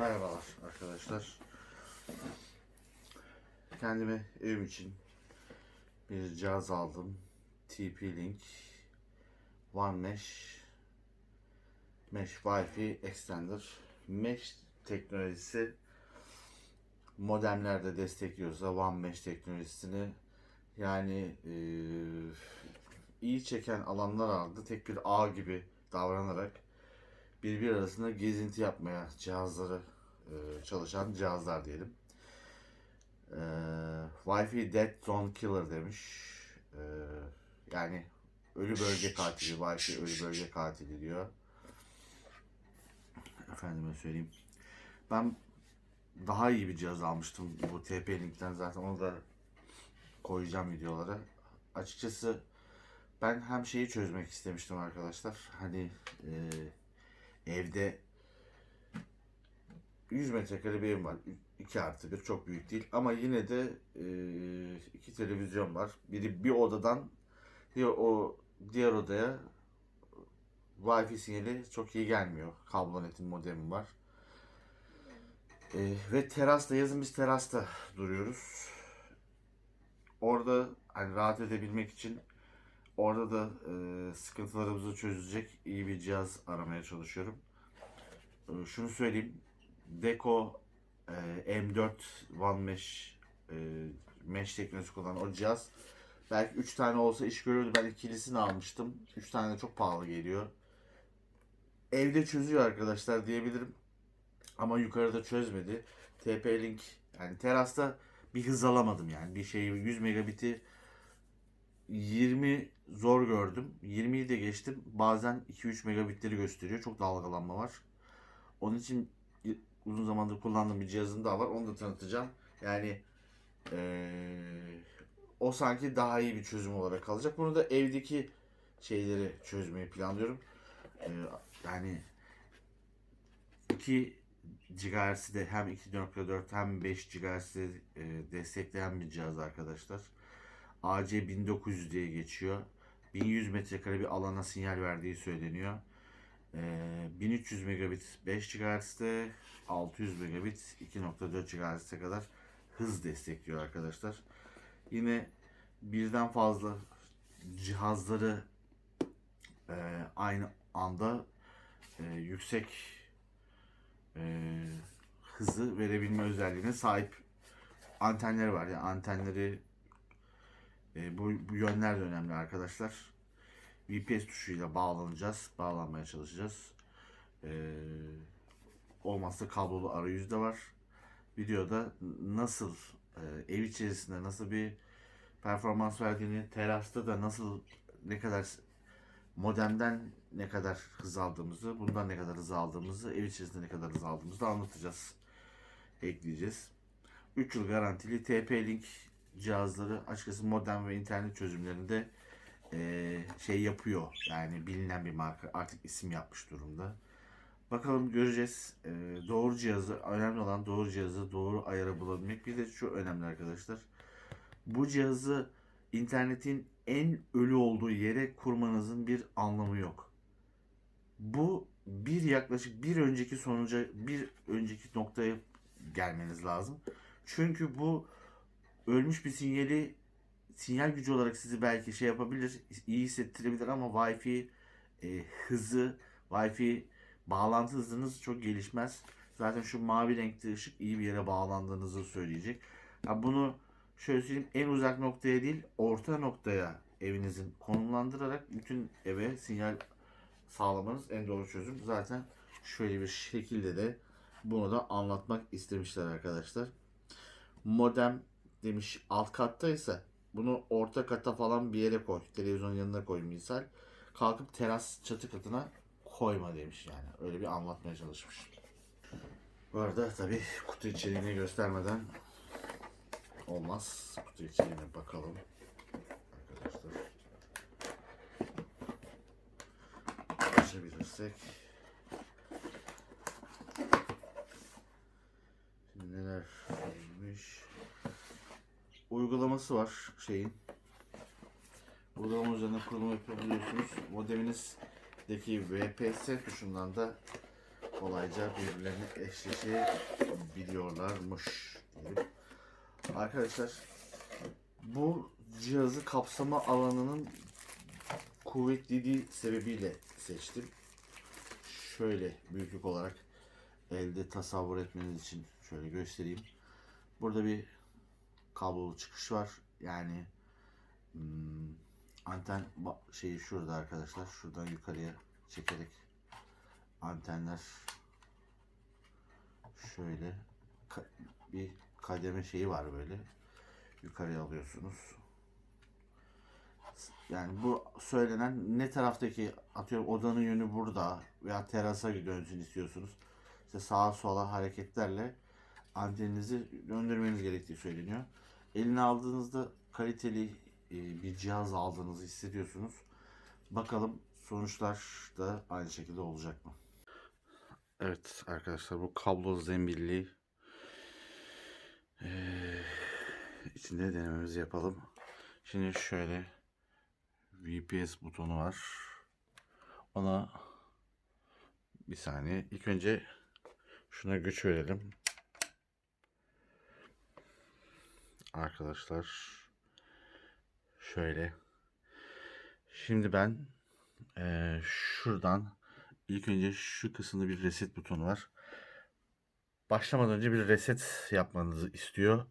Merhabalar arkadaşlar. Kendime evim için bir cihaz aldım. TP-Link One Mesh Mesh Wi-Fi Extender. Mesh teknolojisi modemlerde destekliyorsa One Mesh teknolojisini yani eee, iyi çeken alanlar aldı. Tek bir ağ gibi davranarak birbiri arasında gezinti yapmaya cihazları e, çalışan cihazlar diyelim. E, Wi-Fi Dead Zone Killer demiş. E, yani ölü bölge katili, Wi-Fi ölü bölge katili diyor. Efendime söyleyeyim. Ben daha iyi bir cihaz almıştım bu TP-Link'ten zaten onu da koyacağım videolara. Açıkçası ben hem şeyi çözmek istemiştim arkadaşlar. Hani e, evde 100 metrekare bir evim var. 2 artı bir çok büyük değil. Ama yine de e, iki televizyon var. Biri bir odadan diğer o diğer odaya Wi-Fi sinyali çok iyi gelmiyor. Kablonetin modemi var. E, ve terasta yazın biz terasta duruyoruz. Orada hani rahat edebilmek için orada da e, sıkıntılarımızı çözecek iyi bir cihaz aramaya çalışıyorum. E, şunu söyleyeyim. Deco e, M4 One Mesh e, Mesh teknolojisi kullanan o cihaz belki 3 tane olsa iş görürdü. Ben ikilisini almıştım. 3 tane de çok pahalı geliyor. Evde çözüyor arkadaşlar diyebilirim. Ama yukarıda çözmedi. TP-Link yani terasta bir hız alamadım yani. Bir şeyi 100 megabit'i 20 zor gördüm. 20'yi de geçtim. Bazen 2-3 megabitleri gösteriyor. Çok dalgalanma var. Onun için uzun zamandır kullandığım bir cihazım daha var. Onu da tanıtacağım. Yani eee, o sanki daha iyi bir çözüm olarak kalacak. Bunu da evdeki şeyleri çözmeyi planlıyorum. Eee, yani 2 GHz'i de hem 2.4 hem 5 GHz'i e, destekleyen bir cihaz arkadaşlar. AC 1900 diye geçiyor. 1100 metrekare bir alana sinyal verdiği söyleniyor. Ee, 1300 megabit 5 GHz'de 600 megabit 2.4 GHz'e kadar hız destekliyor arkadaşlar. Yine birden fazla cihazları e, aynı anda e, yüksek e, hızı verebilme özelliğine sahip antenleri var. Yani antenleri e, bu, bu yönler de önemli arkadaşlar. VPS tuşuyla bağlanacağız. Bağlanmaya çalışacağız. E, olmazsa kablolu arayüz de var. Videoda nasıl e, ev içerisinde nasıl bir performans verdiğini, terasta da nasıl ne kadar modemden ne kadar hız aldığımızı, bundan ne kadar hız aldığımızı, ev içerisinde ne kadar hız aldığımızı da anlatacağız. Ekleyeceğiz. 3 yıl garantili TP-Link cihazları açıkçası modem ve internet çözümlerinde eee, şey yapıyor. Yani bilinen bir marka artık isim yapmış durumda. Bakalım göreceğiz. Eee, doğru cihazı, önemli olan doğru cihazı doğru ayara bulabilmek. Bir de şu önemli arkadaşlar. Bu cihazı internetin en ölü olduğu yere kurmanızın bir anlamı yok. Bu bir yaklaşık bir önceki sonuca, bir önceki noktaya gelmeniz lazım. Çünkü bu ölmüş bir sinyali sinyal gücü olarak sizi belki şey yapabilir, iyi hissettirebilir ama Wi-Fi e, hızı, Wi-Fi bağlantı hızınız çok gelişmez. Zaten şu mavi renkli ışık iyi bir yere bağlandığınızı söyleyecek. Ha bunu şöyle söyleyeyim en uzak noktaya değil orta noktaya evinizin konumlandırarak bütün eve sinyal sağlamanız en doğru çözüm. Zaten şöyle bir şekilde de bunu da anlatmak istemişler arkadaşlar. Modem demiş alt kattaysa bunu orta kata falan bir yere koy. Televizyonun yanına koy misal. Kalkıp teras çatı katına koyma demiş yani. Öyle bir anlatmaya çalışmış. Bu arada tabi kutu içeriğini göstermeden olmaz. Kutu içeriğine bakalım. Arkadaşlar. Açabilirsek. Uygulaması var şeyin. Uygulama üzerine kurulum yapabiliyorsunuz. Modeminizdeki VPS tuşundan da kolayca birbirlerine eşleşebiliyorlarmış. Arkadaşlar bu cihazı kapsama alanının kuvvetliliği sebebiyle seçtim. Şöyle büyüklük olarak elde tasavvur etmeniz için şöyle göstereyim. Burada bir kablolu çıkış var. Yani hmm, anten şeyi şurada arkadaşlar. Şuradan yukarıya çekerek antenler şöyle ka- bir kademe şeyi var böyle. Yukarıya alıyorsunuz. Yani bu söylenen ne taraftaki atıyorum odanın yönü burada veya terasa dönsün istiyorsunuz. İşte sağa sola hareketlerle anteninizi döndürmeniz gerektiği söyleniyor. Eline aldığınızda kaliteli e, bir cihaz aldığınızı hissediyorsunuz. Bakalım sonuçlar da aynı şekilde olacak mı? Evet arkadaşlar bu kablo zembilli eee, içinde denememizi yapalım. Şimdi şöyle VPS butonu var. Ona bir saniye. İlk önce şuna güç verelim. Arkadaşlar şöyle. Şimdi ben eee, şuradan ilk önce şu kısımda bir reset butonu var. Başlamadan önce bir reset yapmanızı istiyor.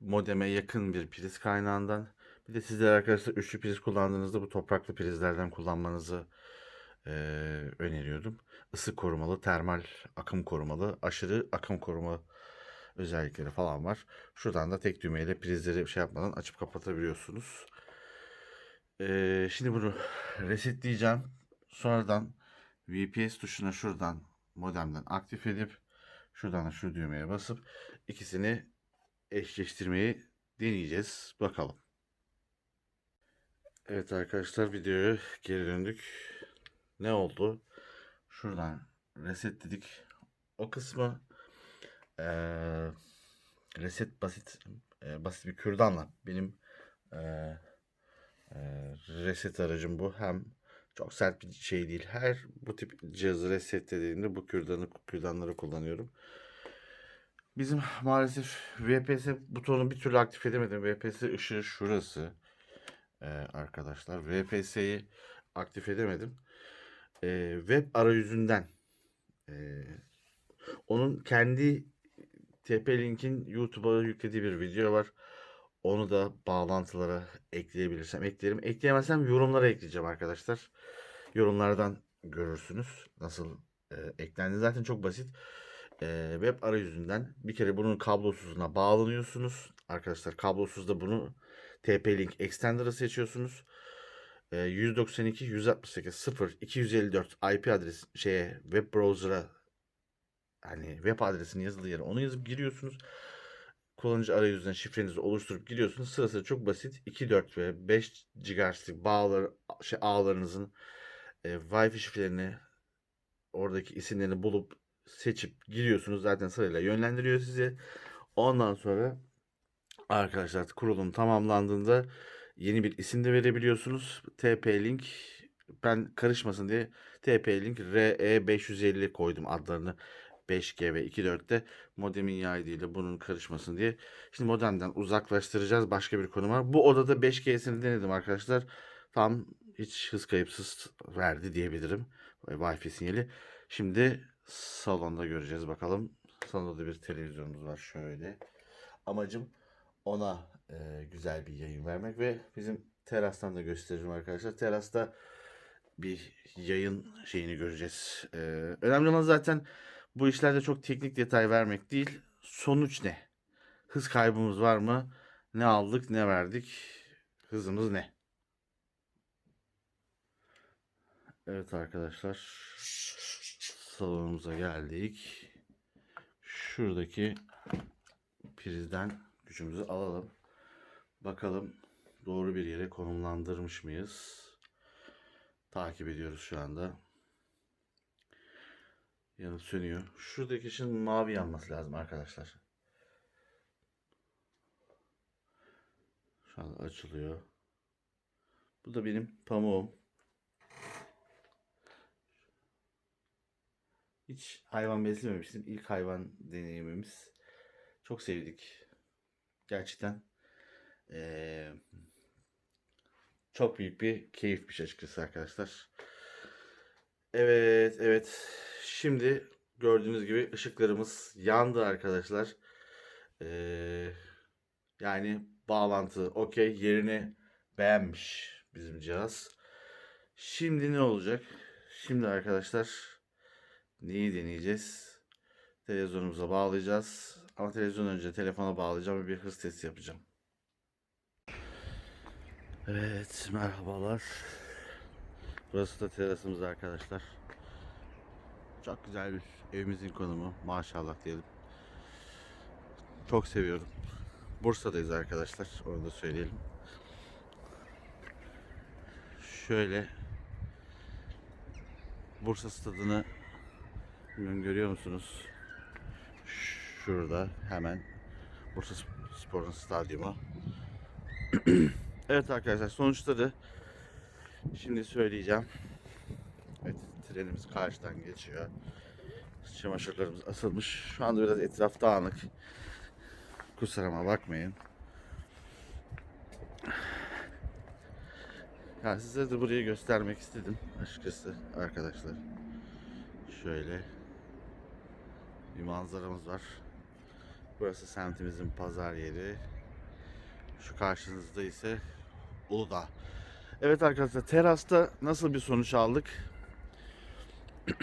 Modeme yakın bir priz kaynağından. Bir de sizler arkadaşlar üçlü priz kullandığınızda bu topraklı prizlerden kullanmanızı eee, öneriyordum. Isı korumalı, termal akım korumalı, aşırı akım koruma özellikleri falan var. Şuradan da tek düğmeyle prizleri şey yapmadan açıp kapatabiliyorsunuz. Eee, şimdi bunu resetleyeceğim. Sonradan VPS tuşuna şuradan modemden aktif edip şuradan da şu düğmeye basıp ikisini eşleştirmeyi deneyeceğiz. Bakalım. Evet arkadaşlar videoya geri döndük. Ne oldu? Şuradan resetledik. O kısmı eee, reset basit eee, basit bir kürdanla benim eee, eee, reset aracım bu. Hem çok sert bir şey değil. Her bu tip cihazı resetlediğimde bu kürdanı kürdanları kullanıyorum. Bizim maalesef VPS butonu bir türlü aktif edemedim. VPS ışığı şurası ee, arkadaşlar. VPS'yi aktif edemedim. Ee, web arayüzünden ee, onun kendi TP-Link'in YouTube'a yüklediği bir video var. Onu da bağlantılara ekleyebilirsem eklerim. Ekleyemezsem yorumlara ekleyeceğim arkadaşlar. Yorumlardan görürsünüz nasıl e, eklendi. Zaten çok basit. E, web arayüzünden bir kere bunun kablosuzuna bağlanıyorsunuz. Arkadaşlar kablosuzda bunu TP-Link Extender'ı seçiyorsunuz. E, 192 168 0 254 IP adresi şeye web browser'a hani web adresinin yazılı yere onu yazıp giriyorsunuz. Kullanıcı arayüzünden şifrenizi oluşturup giriyorsunuz. Sırası çok basit. 2, 4 ve 5 GHz'lik bağlar, şey, ağlarınızın e, Wi-Fi şifrelerini oradaki isimlerini bulup seçip giriyorsunuz. Zaten sırayla yönlendiriyor sizi. Ondan sonra arkadaşlar kurulum tamamlandığında yeni bir isim de verebiliyorsunuz. TP-Link ben karışmasın diye TP-Link RE550 koydum adlarını. 5G ve 2.4'te modemin yay ile bunun karışmasın diye. Şimdi modemden uzaklaştıracağız başka bir konuma. Bu odada 5G'sini denedim arkadaşlar. Tam hiç hız kayıpsız verdi diyebilirim. Wi-Fi sinyali. Şimdi salonda göreceğiz bakalım. Salonda da bir televizyonumuz var şöyle. Amacım ona e, güzel bir yayın vermek ve bizim terastan da gösteririm arkadaşlar. Terasta bir yayın şeyini göreceğiz. E, önemli olan zaten bu işlerde çok teknik detay vermek değil. Sonuç ne? Hız kaybımız var mı? Ne aldık, ne verdik? Hızımız ne? Evet arkadaşlar. Salonumuza geldik. Şuradaki prizden gücümüzü alalım. Bakalım doğru bir yere konumlandırmış mıyız? Takip ediyoruz şu anda. Yanıp sönüyor. Şuradaki ışın mavi yanması lazım arkadaşlar. Şu anda açılıyor. Bu da benim pamuğum. Hiç hayvan beslememiştim. İlk hayvan deneyimimiz. Çok sevdik. Gerçekten eee, çok büyük bir keyifmiş açıkçası arkadaşlar. Evet, evet. Şimdi gördüğünüz gibi ışıklarımız yandı arkadaşlar. Eee, yani bağlantı okey yerini beğenmiş bizim cihaz. Şimdi ne olacak? Şimdi arkadaşlar neyi deneyeceğiz? Televizyonumuza bağlayacağız. Ama televizyon önce telefona bağlayacağım ve bir hız testi yapacağım. Evet, merhabalar. Burası da terasımız arkadaşlar. Çok güzel bir evimizin konumu. Maşallah diyelim. Çok seviyorum. Bursa'dayız arkadaşlar. Onu da söyleyelim. Şöyle Bursa stadını bilmiyorum görüyor musunuz? Şurada hemen Bursa Spor'un stadyumu. evet arkadaşlar sonuçları şimdi söyleyeceğim. Evet trenimiz karşıdan geçiyor. Çamaşırlarımız asılmış. Şu anda biraz etraf dağınık. Kusuruma bakmayın. Ya size de burayı göstermek istedim açıkçası arkadaşlar. Şöyle bir manzaramız var. Burası semtimizin pazar yeri. Şu karşınızda ise Uludağ. Evet arkadaşlar terasta nasıl bir sonuç aldık?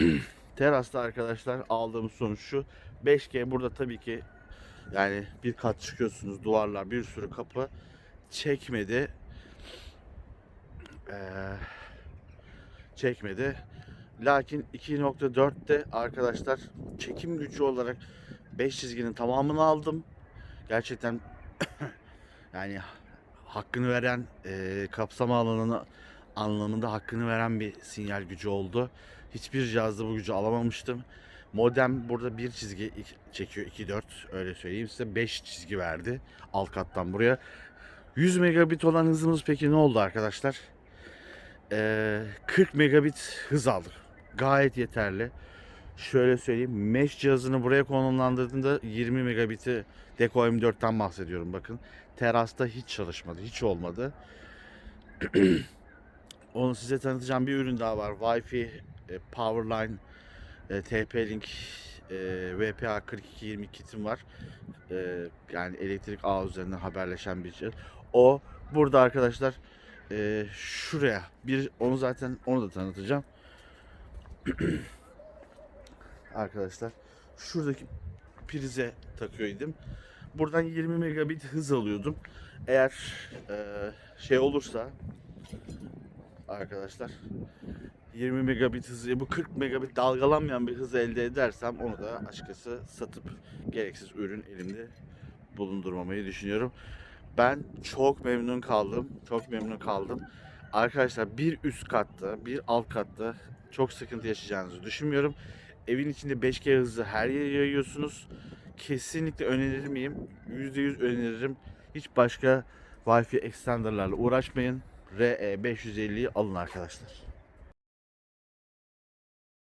terasta arkadaşlar aldığımız sonuç şu. 5G burada tabii ki yani bir kat çıkıyorsunuz duvarlar bir sürü kapı çekmedi. Ee, çekmedi. Lakin 2.4'te arkadaşlar çekim gücü olarak 5 çizginin tamamını aldım. Gerçekten yani hakkını veren e, kapsama alanını anlamında hakkını veren bir sinyal gücü oldu. Hiçbir cihazda bu gücü alamamıştım. Modem burada bir çizgi çekiyor 2.4 öyle söyleyeyim size 5 çizgi verdi alt kattan buraya. 100 megabit olan hızımız peki ne oldu arkadaşlar? Ee, 40 megabit hız aldık. Gayet yeterli. Şöyle söyleyeyim. Mesh cihazını buraya konumlandırdığında 20 megabiti Deco M4'ten bahsediyorum bakın. Terasta hiç çalışmadı. Hiç olmadı. Onu size tanıtacağım bir ürün daha var. Wi-Fi e, Powerline e, TP-Link e, VPA 4220 kitim var. E, yani elektrik ağ üzerinden haberleşen bir cihaz. O burada arkadaşlar e, şuraya bir onu zaten onu da tanıtacağım. arkadaşlar şuradaki prize takıyordum. Buradan 20 megabit hız alıyordum. Eğer e, şey olursa arkadaşlar 20 megabit hızı bu 40 megabit dalgalanmayan bir hız elde edersem onu da açıkçası satıp gereksiz ürün elimde bulundurmamayı düşünüyorum. Ben çok memnun kaldım. Çok memnun kaldım. Arkadaşlar bir üst katta, bir alt katta çok sıkıntı yaşayacağınızı düşünmüyorum. Evin içinde 5G hızı her yere yayıyorsunuz. Kesinlikle önerir miyim? %100 öneririm. Hiç başka Wi-Fi extenderlarla uğraşmayın. RE550'yi alın arkadaşlar.